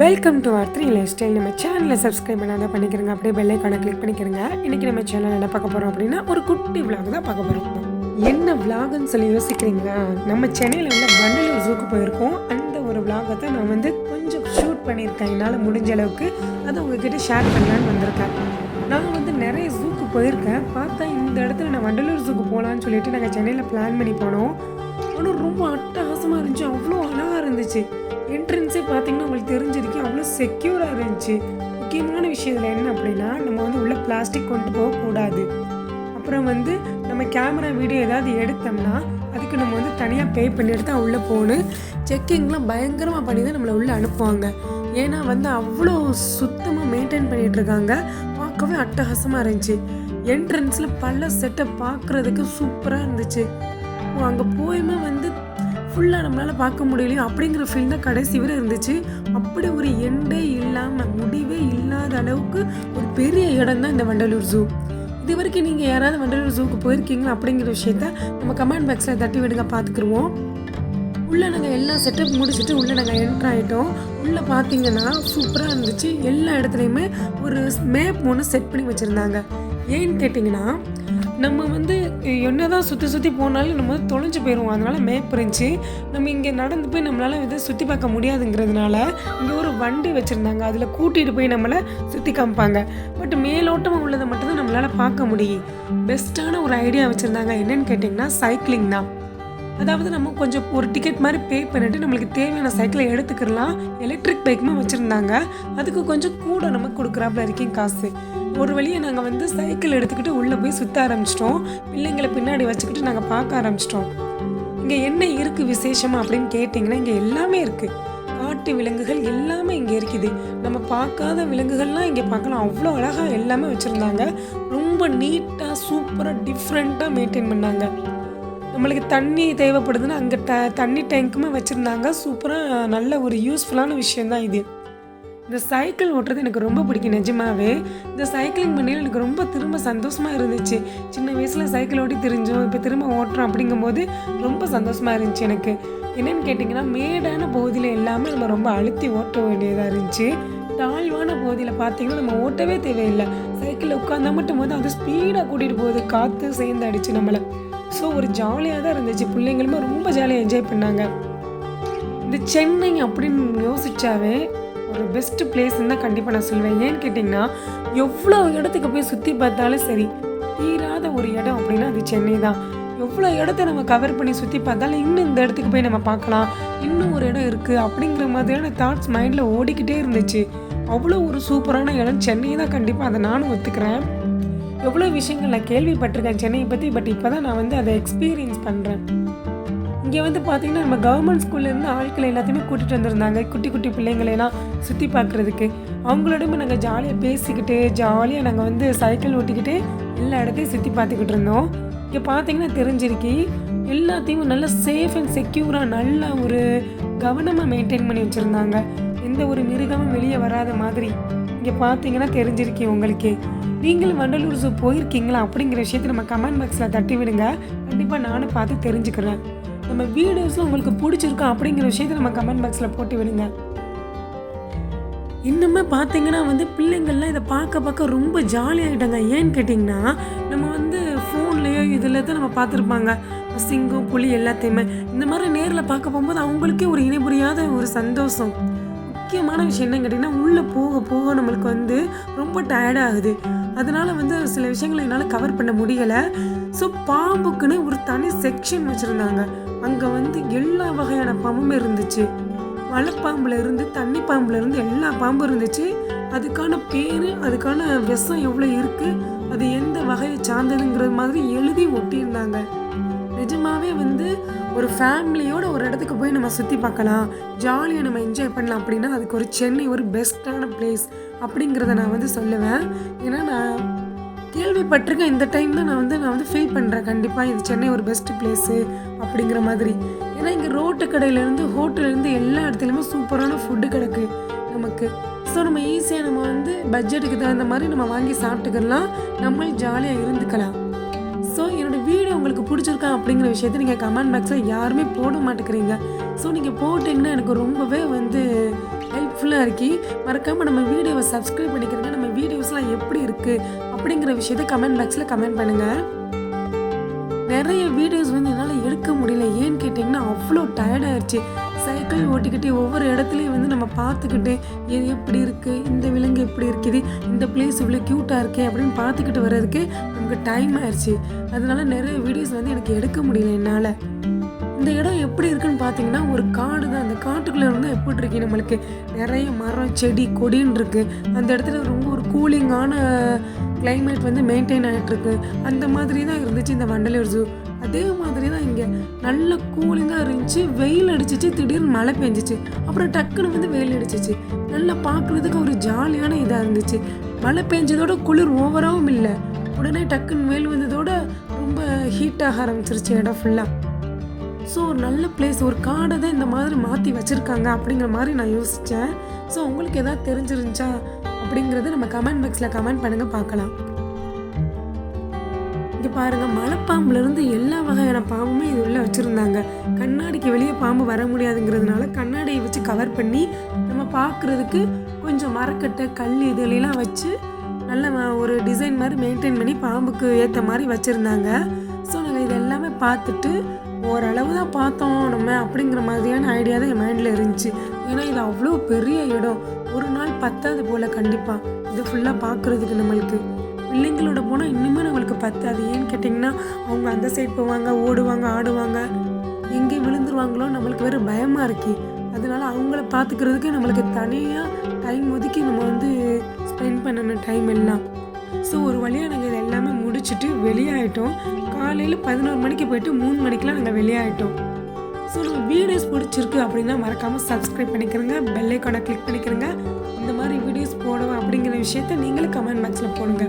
Welcome to R three lifestyle நம்ம சேனலை subscribe பண்ணாத பண்ணிக்கிறங்க. அப்படியே பெல்லைக்கான கிளிக் பண்ணிக்கிறங்க. இன்னைக்கு நம்ம சேனல் என்ன பார்க்க போகிறோம் அப்படின்னா ஒரு குட்டி vlog தான் பார்க்க போகிறோம் என்ன vlogன்னு சொல்லி யோசிக்கிறீங்களா? நம்ம சென்னையில் உள்ள வண்டலூர் ஜூக்கு போயிருக்கோம். அந்த ஒரு vlog-அ தான் நான் வந்து கொஞ்சம் ஷூட் பண்ணியிருக்கேன். என்னால் முடிஞ்ச அளவுக்கு அதை உங்ககிட்ட ஷேர் பண்ணலான்னு வந்திருக்கேன். நான் வந்து நிறைய ஜூக்கு போயிருக்கேன். பார்த்தா இந்த இடத்துல நான் வண்டலூர் ஜூக்கு போகலான்னு சொல்லிட்டு நாங்கள் சென்னையில் பிளான் பண்ணி போனோம். ஆனால் ரொம்ப அட்டகாசமாக இருந்துச்சு. அவ்வளோ அழகாக இருந்துச்சு. என்ட்ரன்ஸே பார்த்தீங்கன்னா உங்களுக்கு தெரிஞ்சிருக்கு அவ்வளோ செக்யூராக இருந்துச்சு. முக்கியமான விஷயம் இதில் என்ன அப்படின்னா நம்ம வந்து உள்ளே பிளாஸ்டிக் கொண்டு போகக்கூடாது. அப்புறம் வந்து நம்ம கேமரா வீடியோ ஏதாவது எடுத்தோம்னா அதுக்கு நம்ம வந்து தனியாக பே பண்ணிட்டு தான் உள்ளே போகணும். செக்கிங்லாம் பயங்கரமாக பண்ணி தான் நம்மளை உள்ளே அனுப்புவாங்க. ஏன்னா வந்து அவ்வளோ சுத்தமாக மெயின்டைன் பண்ணிகிட்ருக்காங்க இருக்காங்க. பார்க்கவே அட்டகாசமாக இருந்துச்சு. என்ட்ரன்ஸில் பல செட்டை பார்க்குறதுக்கு சூப்பராக இருந்துச்சு. அங்கே போயுமே வந்து ஃபுல்லாக நம்மளால் பார்க்க முடியலையோ அப்படிங்கிற ஃபீல் தான் கடைசி வரை இருந்துச்சு. அப்படி ஒரு எண்டே இல்லாமல் முடிவே இல்லாத அளவுக்கு ஒரு பெரிய இடம் தான் இந்த வண்டலூர் ஜூ இது வரைக்கும் நீங்கள் யாராவது வண்டலூர் ஜூக்கு போயிருக்கீங்களா அப்படிங்கிற விஷயத்த நம்ம கமெண்ட் பாக்ஸில் தட்டி விடுங்க பார்த்துக்குருவோம் உள்ளே நாங்கள் எல்லா செட்டப் முடிச்சுட்டு உள்ளே நாங்கள் என்ட்ரு ஆகிட்டோம் உள்ளே பார்த்தீங்கன்னா சூப்பராக இருந்துச்சு. எல்லா இடத்துலையுமே ஒரு மேப் ஒன்று செட் பண்ணி வச்சுருந்தாங்க. ஏன்னு கேட்டிங்கன்னா நம்ம வந்து என்ன தான் சுற்றி சுற்றி போனாலும் நம்ம வந்து தொலைஞ்சு போயிடுவோம் அதனால் மேப் இருந்துச்சு நம்ம இங்கே நடந்து போய் நம்மளால் இதை சுற்றி பார்க்க முடியாதுங்கிறதுனால இங்கே ஒரு வண்டி வச்சுருந்தாங்க. அதில் கூட்டிகிட்டு போய் நம்மளை சுற்றி காமிப்பாங்க. பட் மேலோட்டமாக உள்ளதை மட்டும்தான் நம்மளால் பார்க்க முடியும். பெஸ்ட்டான ஒரு ஐடியா வச்சுருந்தாங்க. என்னென்னு கேட்டிங்கன்னா சைக்கிளிங் தான். அதாவது நம்ம கொஞ்சம் ஒரு டிக்கெட் மாதிரி பே பண்ணிட்டு நம்மளுக்கு தேவையான சைக்கிளை எடுத்துக்கலாம் எலக்ட்ரிக் பைக்குமே வச்சுருந்தாங்க. அதுக்கு கொஞ்சம் கூட நம்ம கொடுக்குறாப்புல இருக்கேன் காசு. ஒரு வழியை நாங்கள் வந்து சைக்கிள் எடுத்துக்கிட்டு உள்ளே போய் சுற்ற ஆரம்பிச்சிட்டோம். பிள்ளைங்களை பின்னாடி வச்சுக்கிட்டு நாங்கள் பார்க்க ஆரம்பிச்சிட்டோம். இங்கே என்ன இருக்குது விசேஷமாக அப்படின்னு கேட்டிங்கன்னா இங்கே எல்லாமே இருக்குது காட்டு விலங்குகள் எல்லாமே இங்கே இருக்குது. நம்ம பார்க்காத விலங்குகள்லாம் இங்கே பார்க்கலாம். அவ்வளோ அழகாக எல்லாமே வச்சுருந்தாங்க. ரொம்ப நீட்டாக சூப்பராக டிஃப்ரெண்ட்டாக மெயின்டைன் பண்ணாங்க. நம்மளுக்கு தண்ணி தேவைப்படுதுன்னா அங்கே ட தண்ணி டேங்க்குமே வச்சுருந்தாங்க. சூப்பராக நல்ல ஒரு யூஸ்ஃபுல்லான விஷயந்தான் இது. இந்த சைக்கிள் ஓட்டுறது எனக்கு ரொம்ப பிடிக்கும் நிஜமாவே. இந்த சைக்கிளிங் பண்ணையில் எனக்கு ரொம்ப திரும்ப சந்தோஷமாக இருந்துச்சு. சின்ன வயசில் சைக்கிள் ஓட்டி தெரிஞ்சோம் இப்போ திரும்ப ஓட்டுறோம் அப்படிங்கும்போது ரொம்ப சந்தோஷமாக இருந்துச்சு எனக்கு. என்னென்னு கேட்டிங்கன்னா மேடான பகுதியில் எல்லாமே நம்ம ரொம்ப அழுத்தி ஓட்ட வேண்டியதாக இருந்துச்சு. தாழ்வான பகுதியில் பார்த்தீங்கன்னா நம்ம ஓட்டவே தேவையில்லை. சைக்கிளில் உட்காந்தா மட்டும் போது அது ஸ்பீடாக கூட்டிகிட்டு போகுது. காற்று சேர்ந்து அடிச்சு நம்மளை. ஸோ ஒரு ஜாலியாக தான் இருந்துச்சு. பிள்ளைங்களுமே ரொம்ப ஜாலியாக என்ஜாய் பண்ணாங்க. இந்த சென்னை அப்படின்னு யோசிச்சாவே ஒரு பெஸ்ட் பிளேஸ்ன்னு தான் கண்டிப்பாக நான் சொல்லுவேன் ஏன்னு கேட்டிங்கன்னா எவ்வளோ இடத்துக்கு போய் சுற்றி பார்த்தாலும் சரி தீராத ஒரு இடம் அப்படின்னா அது சென்னை தான். எவ்வளோ இடத்த நம்ம கவர் பண்ணி சுற்றி பார்த்தாலும் இன்னும் இந்த இடத்துக்கு போய் நம்ம பார்க்கலாம். இன்னும் ஒரு இடம் இருக்குது அப்படிங்கிற மாதிரியான தாட்ஸ் மைண்டில் ஓடிக்கிட்டே இருந்துச்சு. அவ்வளோ ஒரு சூப்பரான இடம். சென்னை தான் கண்டிப்பாக அதை நானும் ஒத்துக்கிறேன். எவ்வளோ விஷயங்கள் நான் கேள்விப்பட்டிருக்கேன் சென்னையை பற்றி பட் இப்போ தான் நான் வந்து அதை எக்ஸ்பீரியன்ஸ் பண்ணுறேன் இங்கே வந்து பார்த்தீங்கன்னா நம்ம கவர்மெண்ட் ஸ்கூல்லேருந்து ஆட்களை எல்லாத்தையுமே கூட்டிகிட்டு வந்திருந்தாங்க. குட்டி குட்டி பிள்ளைங்களெல்லாம் சுற்றி பார்க்குறதுக்கு அவங்களோடமே நாங்கள் ஜாலியாக பேசிக்கிட்டு ஜாலியாக நாங்கள் வந்து சைக்கிள் ஓட்டிக்கிட்டு எல்லா இடத்தையும் சுற்றி பார்த்துக்கிட்டு இருந்தோம். இங்கே பார்த்தீங்கன்னா தெரிஞ்சிருக்கி எல்லாத்தையும் நல்லா சேஃப் அண்ட் செக்யூராக நல்லா ஒரு கவனமாக மெயின்டைன் பண்ணி வச்சுருந்தாங்க. எந்த ஒரு மிருகமும் வெளியே வராத மாதிரி. இங்கே பார்த்தீங்கன்னா தெரிஞ்சிருக்கேன் உங்களுக்கு. நீங்களும் வண்டலூர் ஜூ போயிருக்கீங்களா? அப்படிங்கிற விஷயத்தை நம்ம கமெண்ட் பாக்ஸில் தட்டி விடுங்க. கண்டிப்பாக நானும் பார்த்து தெரிஞ்சுக்கிறேன். நம்ம வீடியோஸில் உங்களுக்கு பிடிச்சிருக்கோம் அப்படிங்கிற விஷயத்தை நம்ம கமெண்ட் பாக்ஸில் போட்டு விடுங்க. இன்னுமே பார்த்தீங்கன்னா வந்து பிள்ளைங்கள்லாம் இதை பார்க்க பார்க்க ரொம்ப ஜாலியாகிட்டாங்க ஏன்னு கேட்டிங்கன்னா நம்ம வந்து ஃபோன்லேயோ இதில் தான் நம்ம பார்த்துருப்பாங்க. சிங்கம் புலி எல்லாத்தையுமே. இந்த மாதிரி நேரில் பார்க்க போகும்போது அவங்களுக்கே ஒரு இணை புரியாத ஒரு சந்தோஷம். முக்கியமான விஷயம் என்னன்னு கேட்டிங்கன்னா உள்ளே போக போக நம்மளுக்கு வந்து ரொம்ப டயர்டாகுது அதனால் வந்து சில விஷயங்களை என்னால் கவர் பண்ண முடியலை. ஸோ பாம்புக்குன்னு ஒரு தனி செக்ஷன் வச்சுருந்தாங்க. அங்கே வந்து எல்லா வகையான பாம்புமே இருந்துச்சு. மலைப்பாம்புல இருந்து தண்ணி பாம்புல இருந்து எல்லா பாம்பும் இருந்துச்சு. அதுக்கான பேர் அதுக்கான விஷம் எவ்வளோ இருக்குது அது எந்த வகையை சார்ந்ததுங்கிற மாதிரி எழுதி ஒட்டியிருந்தாங்க. நிஜமாவே வந்து ஒரு ஃபேமிலியோட ஒரு இடத்துக்கு போய் நம்ம சுற்றி பார்க்கலாம். ஜாலியாக நம்ம என்ஜாய் பண்ணலாம் அப்படின்னா அதுக்கு ஒரு சென்னை ஒரு பெஸ்ட்டான பிளேஸ் அப்படிங்கிறத நான் வந்து சொல்லுவேன். ஏன்னா நான் கேள்விப்பட்டிருக்கேன். இந்த டைம் தான் நான் வந்து நான் வந்து ஃபீல் பண்ணுறேன் கண்டிப்பாக இது சென்னை ஒரு பெஸ்ட் பிளேஸு அப்படிங்கிற மாதிரி. ஏன்னா இங்கே ரோட்டு கடையிலேருந்து ஹோட்டல்லேருந்து எல்லா இடத்துலையுமே சூப்பரான ஃபுட்டு கிடக்கு நமக்கு. ஸோ நம்ம ஈஸியாக நம்ம வந்து பட்ஜெட்டுக்கு தகுந்த மாதிரி நம்ம வாங்கி சாப்பிட்டுக்கலாம். நம்ம ஜாலியாக இருந்துக்கலாம். உங்களுக்கு பிடிச்சிருக்கா அப்படிங்கிற விஷயத்த நீங்கள் கமெண்ட் பாக்ஸில் யாருமே போட மாட்டேங்கிறீங்க. ஸோ நீங்கள் போட்டிங்கன்னா எனக்கு ரொம்பவே வந்து ஹெல்ப்ஃபுல்லாக இருக்கி. மறக்காமல் நம்ம வீடியோவை சப்ஸ்கிரைப் பண்ணிக்கிறீங்க. நம்ம வீடியோஸ்லாம் எப்படி இருக்குது அப்படிங்கிற விஷயத்த கமெண்ட் பாக்ஸில் கமெண்ட் பண்ணுங்கள் நிறைய வீடியோஸ் வந்து என்னால் எடுக்க முடியல. ஏன்னு கேட்டிங்கன்னா அவ்வளோ டயர்டாயிருச்சு சைக்கிள் ஓட்டிக்கிட்டே ஒவ்வொரு இடத்துலையும் வந்து நம்ம பார்த்துக்கிட்டு இது எப்படி இருக்குது இந்த விலங்கு எப்படி இருக்குது? இந்த பிளேஸ் இவ்வளோ க்யூட்டாக இருக்கே அப்படின்னு பார்த்துக்கிட்டு வர்றதுக்கு நமக்கு டைம் ஆயிடுச்சு அதனால நிறைய வீடியோஸ் வந்து எனக்கு எடுக்க முடியல என்னால். இந்த இடம் எப்படி இருக்குன்னு பார்த்தீங்கன்னா ஒரு காடு தான். அந்த காட்டுக்குள்ளே இருந்தால் எப்படி இருக்கு நம்மளுக்கு? நிறைய மரம் செடி கொடின்னு இருக்குது அந்த இடத்துல ரொம்ப ஒரு கூலிங்கான கிளைமேட் வந்து மெயின்டைன் ஆகிட்டுருக்கு அந்த மாதிரி தான் இருந்துச்சு இந்த வண்டலூர் ஜூ அதே மாதிரி தான் இங்கே. நல்ல கூலிங்காக இருந்துச்சு. வெயில் அடிச்சிச்சு. திடீர்னு மழை பெஞ்சிச்சு. அப்புறம் டக்குன்னு வந்து வெயில் அடிச்சிச்சு. நல்லா பார்க்குறதுக்கு ஒரு ஜாலியான இதாக இருந்துச்சு. மழை பெஞ்சதோட குளிர் ஓவராகவும் இல்லை. உடனே டக்குன்னு மேல் வந்ததோட ரொம்ப ஹீட் ஆக ஆரம்பிச்சிருச்சு இடம் ஃபுல்லாக ஸோ ஒரு நல்ல பிளேஸ் ஒரு காடை தான் இந்த மாதிரி மாற்றி வச்சுருக்காங்க அப்படிங்கிற மாதிரி நான் யோசித்தேன் ஸோ உங்களுக்கு எதாவது தெரிஞ்சிருந்துச்சா அப்படிங்கிறத நம்ம கமெண்ட் பாக்ஸில் கமெண்ட் பண்ணுங்கள் பார்க்கலாம். இங்கே பாருங்கள் மலைப்பாம்புலேருந்து எல்லா வகையான பாம்புமே இது உள்ளே வச்சுருந்தாங்க. கண்ணாடிக்கு வெளியே பாம்பு வர முடியாதுங்கிறதுனால கண்ணாடியை வச்சு கவர் பண்ணி நம்ம பார்க்குறதுக்கு கொஞ்சம் மரக்கட்டை கல் இதுலாம் வச்சு நல்ல ஒரு டிசைன் மாதிரி மெயின்டைன் பண்ணி பாம்புக்கு ஏற்ற மாதிரி வச்சுருந்தாங்க. ஸோ நாங்கள் இது எல்லாமே பார்த்துட்டு ஓரளவு தான் பார்த்தோம். நம்ம அப்படிங்கிற மாதிரியான ஐடியா தான் என் மைண்டில் இருந்துச்சு. ஏன்னா இது அவ்வளோ பெரிய இடம். ஒரு நாள் பத்தாது போல் கண்டிப்பாக இது ஃபுல்லாக பார்க்குறதுக்கு நம்மளுக்கு. பிள்ளைங்களோட போனால் இன்னுமே நம்மளுக்கு பத்தாது. ஏன்னு கேட்டிங்கன்னா அவங்க அந்த சைட் போவாங்க ஓடுவாங்க ஆடுவாங்க. எங்கே விழுந்துருவாங்களோ நம்மளுக்கு வேறு பயமாக இருக்கு. அதனால் அவங்கள பார்த்துக்கிறதுக்கு நம்மளுக்கு தனியாக டைம் ஒதுக்கி நம்ம வந்து ஸ்பெண்ட் பண்ணணும் டைம் எல்லாம். ஸோ ஒரு வழியாக நாங்கள் இது எல்லாமே முடிச்சுட்டு வெளியாயிட்டோம். காலையில் பதினோரு மணிக்கு போயிட்டு மூணு மணிக்கெலாம் நாங்கள் வெளியாயிட்டோம். ஸோ நம்ம வீடியோஸ் பிடிச்சிருக்கு அப்படின்னா மறக்காமல் சப்ஸ்கிரைப் பண்ணிக்கிறங்க பெல் கிளிக் பண்ணிக்கிறங்க. இந்த மாதிரி வீடியோஸ் போடுவேன் அப்படிங்கிற விஷயத்த நீங்களும் கமெண்ட் பாக்ஸில் போடுங்க.